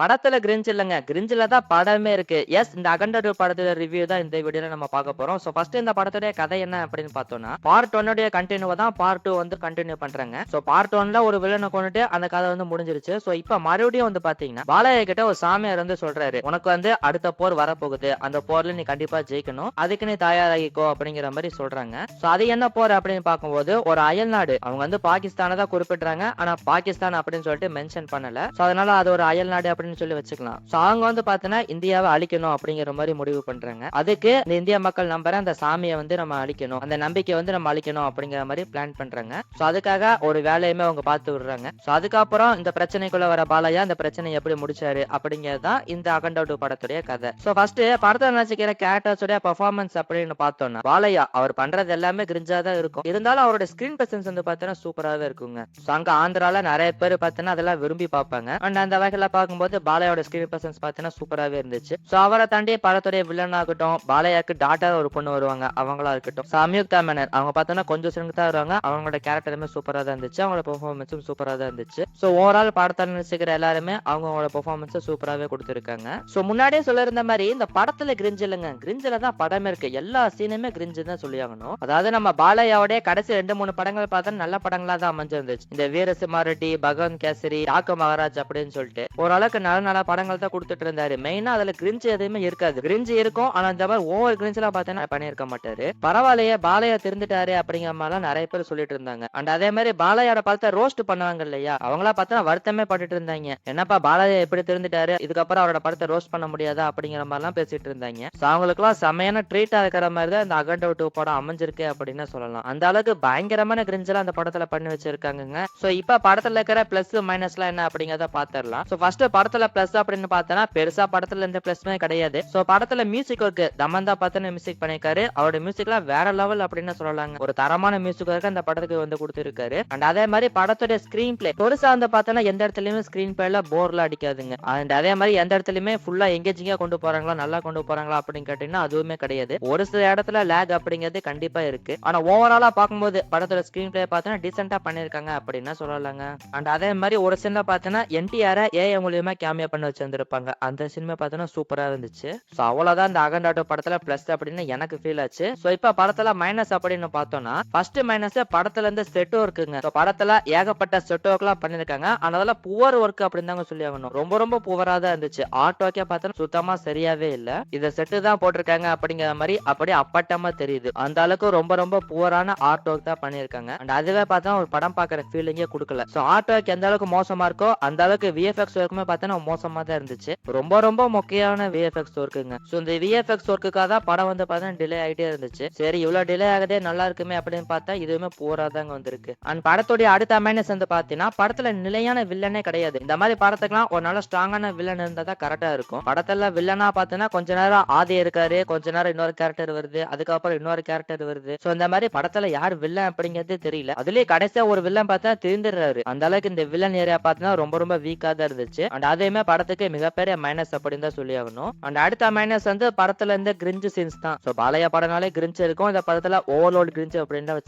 படத்துல கிரிஞ்ச் இல்லைங்க கிரிஞ்சில தான் படமே இருக்கு. எஸ் இந்த அகண்டர் 2 படத்தோட ரிவ்யூ தான் இந்த வீடியோல நம்ம பார்க்க போறோம். ஸோ ஃபர்ஸ்ட் இந்த படத்துடைய கதை என்ன அப்படின்னு பார்த்தோம்னா, பார்ட் ஒன்னுடைய கண்டினியூ தான் பார்ட் டூ வந்து கண்டினியூ பண்றாங்க. ஸோ பார்ட் ஒன்ல ஒரு வில்லனை கொண்டுட்டு அந்த கதை வந்து முடிஞ்சிருச்சு. ஸோ இப்ப மறுபடியும் வந்து பாத்தீங்கன்னா பாலையா கிட்ட ஒரு சாமியார் வந்து சொல்றாரு. உனக்கு வந்து அடுத்த போர் வரப்போகுது. அந்த போர்ல நீ கண்டிப்பா ஜெயிக்கணும். அதுக்கு நீ தயாராகிக்கோ அப்படிங்கிற மாதிரி சொல்றாங்க. ஸோ அது என்ன போர் அப்படின்னு பார்க்கும்போது, ஒரு அயல்நாடு. அவங்க வந்து பாகிஸ்தான தான் குறிப்பிடுறாங்க. ஆனா பாகிஸ்தான் அப்படின்னு சொல்லிட்டு மென்ஷன் பண்ணல. ஸோ அதனால அது ஒரு அயல் நாடு அப்படின்னு சொல்லி வச்சுக்கலாம். சாங் வந்து பாத்தீங்கன்னா இந்தியாவை அழிக்கணும் அப்படிங்கிற மாதிரி முடிவு பண்றாங்க. அதுக்கு இந்த இந்திய மக்கள் நம்புற அந்த சாமியை வந்து நம்ம அழிக்கணும். அந்த நம்பிக்கை வந்து நம்ம அழிக்கணும் அப்படிங்கிற மாதிரி பிளான் பண்றாங்க. சோ அதுக்காக ஒரு வேலையுமே அவங்க பார்த்து விடுறாங்க. சோ அதுக்கப்புறம் இந்த பிரச்சனைக்குள்ள வர பாலையா இந்த பிரச்சனை எப்படி முடிச்சாரு அப்படிங்கறதுதான் இந்த அகண்டவுட் படத்துடைய கதை. சோ ஃபர்ஸ்ட் படத்தை நினைச்சிக்கிற கேரக்டர்ஸ் உடைய பெர்ஃபார்மன்ஸ் அப்படின்னு பார்த்தோம்னா, பாலையா அவர் பண்றது எல்லாமே கிரிஞ்சா தான் இருக்கும். இருந்தாலும் அவரோட ஸ்கிரீன் பிரசன்ஸ் வந்து பாத்தீங்கன்னா சூப்பராவே இருக்குங்க. ஸோ அங்க ஆந்திரால நிறைய பேர் பார்த்தீங்கன்னா அதெல்லாம் விரும்பி பார்ப்பாங்க. அண்ட் அந்த வகையில பார்க்கும்போது பாலையாவோட ஸ்கிரீன் பர்சன்ஸ் பார்த்தீங்கன்னா சூப்பராகவே இருந்துச்சு. ஸோ அவரை தாண்டி படத்துடைய வில்லன் ஆகட்டும், பாலையாக்கு டாட்டரா ஒரு பொண்ணு வருவாங்க. அவங்களா இருக்கட்டும். சம்யுக்தா மேனர் அவங்க பார்த்தோன்னா கொஞ்சம் சிறுங்க தான் வருவாங்க. அவங்களோட கேரக்டருமே சூப்பராக தான் இருந்துச்சு. அவங்களோட பெர்ஃபார்மன்ஸும் சூப்பராக தான் இருந்துச்சு. ஸோ ஓவரால் படத்தை நடிச்சிக்கிற எல்லாருமே அவங்களோட பெர்ஃபார்மன்ஸை சூப்பராகவே கொடுத்துருக்காங்க ஸோ முன்னாடியே சொல்லியிருந்த மாதிரி இந்த படத்துல கிரிஞ்ச் இல்லைங்க கிரிஞ்சுல தான் படமே இருக்கு. எல்லா சீனுமே கிரிஞ்சு தான் சொல்லியாகணும். அதாவது நம்ம பாலையாவுடைய கடைசி 2, 3 படங்கள் பார்த்தா நல்ல படங்களா தான் அமைஞ்சிருந்துச்சு. இந்த வீரசிம்மாரெட்டி, பகவான் கேசரி, டாக்கு மகாராஜ் அப்படின்னு சொல்லிட்டு ஓரளவுக்கு நல்ல நல்ல படங்கள் தான் குடுத்துட்டு இருந்தாரு. மெயினா அதுல கிரிஞ்சு எதுவுமே இருக்காது. கிரிஞ்சு இருக்கும். ஆனா இந்த மாதிரி ஓவர் கிரிஞ்ச்லாம் பார்த்தீங்கன்னா பண்ணிருக்க மாட்டாரு. பரவாயில்லையே பாலையா திருந்துட்டாரு அப்படிங்கிற மாதிரிலாம் நிறைய பேர் சொல்லிட்டு இருந்தாங்க. அண்ட் அதே மாதிரி பாலையோட படத்தை ரோஸ்ட் பண்ணுவாங்க இல்லையா? அவங்களா பார்த்தா வருத்தமே பட்டுட்டு இருந்தாங்க. என்னப்பா பாலையா எப்படி திருந்துட்டாரு. இதுக்கப்புறம் அவரோட படத்தை ரோஸ்ட் பண்ண முடியாதா அப்படிங்கிற மாதிரிலாம் பேசிட்டு இருந்தாங்க. அவங்களுக்கு அவங்களுக்குலாம் செமையான ட்ரீட்டா இருக்கிற மாதிரி தான் இந்த அகண்ட 2 படம் அமைஞ்சிருக்கு அப்படின்னு சொல்லலாம். அந்த அளவுக்கு பயங்கரமான கிரிஞ்செல்லாம் அந்த படத்துல பண்ணி வச்சிருக்காங்கங்க. சோ இப்ப படத்துல இருக்கிற பிளஸ் எல்லாம் என்ன அப்படிங்கறத பார்த்துடலாம். சோ ஃபர்ஸ்ட் படத்துல பிளஸ் அப்படின்னு பார்த்தனா பெருசா படத்துல எந்த பிளஸ்மே கிடையாது. சோ படத்துல மியூசிக் ஒர்க் தமந்தா பார்த்தன மியூசிக் பண்ணியிருக்காரு. அவரோட மியூசிக்லாம் வேற லெவல் அப்படின்னு சொல்லலாங்க. ஒரு தரமான மியூசிக் ஒர்க் அந்த படத்துக்கு வந்து கொடுத்துருக்காரு அண்ட் அதே மாதிரி படத்துடைய ஸ்கிரீன் பிளே பெருசா வந்து பார்த்தோம்னா எந்த இடத்துலயுமே ஸ்கிரீன் பிளேல போர்ல அடிக்காதுங்க. அண்ட் அதே மாதிரி எந்த இடத்துலயுமே ஃபுல்லா எங்கேஜிங்கா கொண்டு போறாங்களா, நல்லா கொண்டு போறாங்களா அப்படின்னு கேட்டீங்கன்னா அதுவுமே கிடையாது. ஒரு சில இடத்துல லேக் அப்படிங்கிறது கண்டிப்பா இருக்கு. ஆனா ஓவராலா பார்க்கும்போது படத்தோட ஸ்கிரீன் பிளே பார்த்தோம்னா டீசென்ட்டா பண்ணிருக்காங்க அப்படின்னு சொல்லலாங்க. அண்ட் அதே மாதிரி ஒரு சில பார்த்தோம்னா என்டிஆர ஏஐ மூலியமா கேமியோ பண்ண வச்சிருந்திருப்பாங்க. அந்த சீனுமே பார்த்தோம்னா சூப்பரா இருந்துச்சு. ஸோ அவ்வளவுதான் இந்த அகண்ட 2 படத்துல பிளஸ் அப்படின்னு எனக்கு ஃபீல் ஆச்சு. ஸோ இப்ப படத்துல மைனஸ் அப்படின்னு பார்த்தோம்னா ஃபர்ஸ்ட் மைனஸ் படத்துல இருந்து செட் ஒர்க்குங்க. ஸோ படத்துல ஏகப்பட்ட செட் ஒர்க்லாம் பண்ணியிருக்காங்க. அதெல்லாம் புவர் ஒர்க் அப்படின்னு தாங்க சொல்லி ஆகணும். ரொம்ப ரொம்ப புவரா தான் இருந்துச்சு. ஆர்ட் ஒர்க்கே பார்த்தோம்னா சுத்தமா சரியாவே இல்ல. இத செட்டு தான் போட்டிருக்காங்க அப்படிங்கிற மாரி அப்படியே அப்பட்டமா தெரியுது. அந்த அளவுக்கு ரொம்ப ரொம்ப புவரான ஆர்ட் ஒர்க் தான் பண்ணியிருக்காங்க. அண்ட் அதுவே பார்த்தா ஒரு படம் பார்க்குற ஃபீலிங்கே குடுக்கல. ஸோ ஆர்ட் ஒர்க் எந்த அளவுக்கு மோசமா இருக்கோ அந்த அளவுக்கு விஎஃப்எக்ஸ் ஒர்க்குமே பார்த்தோம்னா மோசமா தான் இருந்துச்சு. ரொம்ப ரொம்ப மொக்கையான விஎஃப்எக்ஸ் ஒர்க்குங்க. ஸோ இந்த விஎஃப்எக்ஸ் ஒர்க்குக்காக தான் படம் வந்து பார்த்தீங்கன்னா டிலே ஆயிட்டே இருந்துச்சு. சரி இவ்வளோ டிலே ஆகுதே நல்லா இருக்குமே அப்படின்னு பார்த்தா இதுவுமே போராதாங்க வந்திருக்கு. அண்ட் படத்துடைய அடுத்த மைனஸ் வந்து பார்த்தீங்கன்னா படத்துல நிலையான வில்லனே கிடையாது. இந்த மாதிரி படத்துக்குலாம் ஒரு நல்ல ஸ்ட்ராங்கான வில்லன் இருந்தா தான் கரெக்டாக இருக்கும். படத்துல வில்லனா பார்த்தீங்கன்னா கொஞ்ச நேரம் ஆதி இருக்காரு. கொஞ்ச நேரம் இன்னொரு கேரக்டர் வருது. அதுக்கப்புறம் இன்னொரு கேரக்டர் வருது. ஸோ இந்த மாதிரி படத்துல யார் வில்லன் அப்படிங்கிறது தெரியல. அதுலயே கடைசியா ஒரு வில்லன் பார்த்தா திருந்துடுறாரு அந்த அளவுக்கு இந்த வில்லன் ஏரியா பார்த்தீங்கன்னா ரொம்ப ரொம்ப வீக்கா தான் இருந்துச்சு. அண்ட் அது அதையுமே படத்துக்கு மிகப்பெரிய மைனஸ் அப்படின்னு தான் சொல்லி ஆகணும். அண்ட் அடுத்த மைனஸ் வந்து படத்துல இருந்து கிரிஞ்சு சீன்ஸ் தான். ஸோ பழைய படம்னாலே கிரிஞ்ச் இருக்கும். இந்த படத்துல ஓவர்லோட் கிரிஞ்சு அப்படின்னு தான்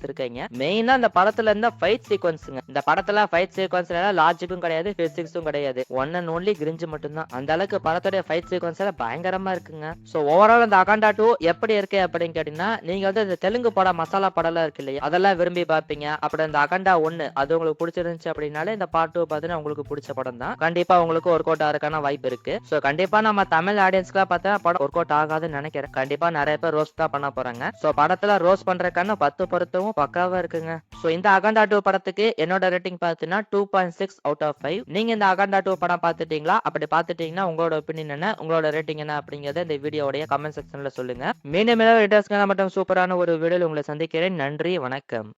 மெயினா இந்த படத்துல இருந்த ஃபைட் சீக்வன்ஸுங்க இந்த படத்துல ஃபைட் சீக்வன்ஸ்ல லாஜிக்கும் கிடையாது, பிசிக்ஸும் கிடையாது. ஒன் அண்ட் ஒன்லி கிரிஞ்சு மட்டும் தான். அந்த அளவுக்கு படத்துடைய ஃபைட் சீக்வன்ஸ்ல எல்லாம் பயங்கரமா இருக்குங்க. ஸோ ஓவரால் இந்த அகாண்டா டூ எப்படி இருக்கு அப்படின்னு கேட்டீங்கன்னா நீங்க வந்து இந்த தெலுங்கு படம் மசாலா படம்லாம் இருக்கு இல்லையா? அதெல்லாம் விரும்பி பார்ப்பீங்க. அப்புறம் இந்த அகண்டா ஒன்னு அது உங்களுக்கு பிடிச்சிருந்துச்சு அப்படின்னாலே இந்த பார்ட் டூ பார்த்தீங்கன்னா உங்களுக்கு பிடிச்ச படம் தான். கண்டிப்பா உங்களுக்கு ஒர்க் அவுட் ஆகிறதுக்கான வாய்ப்பு இருக்கு. ஸோ கண்டிப்பா நம்ம தமிழ் ஆடியன்ஸ்க்குலாம் பார்த்தா படம் ஒர்க் அவுட் ஆகாதுன்னு நினைக்கிறேன். கண்டிப்பா நிறைய பேர் ரோஸ்ட் தான் பண்ண போறாங்க. ஸோ படத்துல ரோஸ் பண்றதுக்கான 10 பொருத்தமும் பக்காவா இருக்குங்க. ஸோ இந்த அகண்டா டூ படத்துக்கு என்னோட ரேட்டிங் பார்த்தீங்கன்னா 2.6 அவுட் ஆஃப் ஃபைவ் நீங்க இந்த அகண்டா டூ படம் பார்த்துட்டீங்களா? அப்படி பார்த்துட்டீங்கன்னா உங்களோட ஒப்பீனியன் என்ன? உங்களோட ரேட்டிங் என்ன அப்படிங்கறத இந்த வீடியோவுடைய கமெண்ட் செக்ஷன்ல சொல்லுங்க. மீண்டும் மேலும் மட்டும் சூப்பரான ஒரு வீடியோவில் உங்களை சந்திக்கிறேன். நன்றி, வணக்கம்.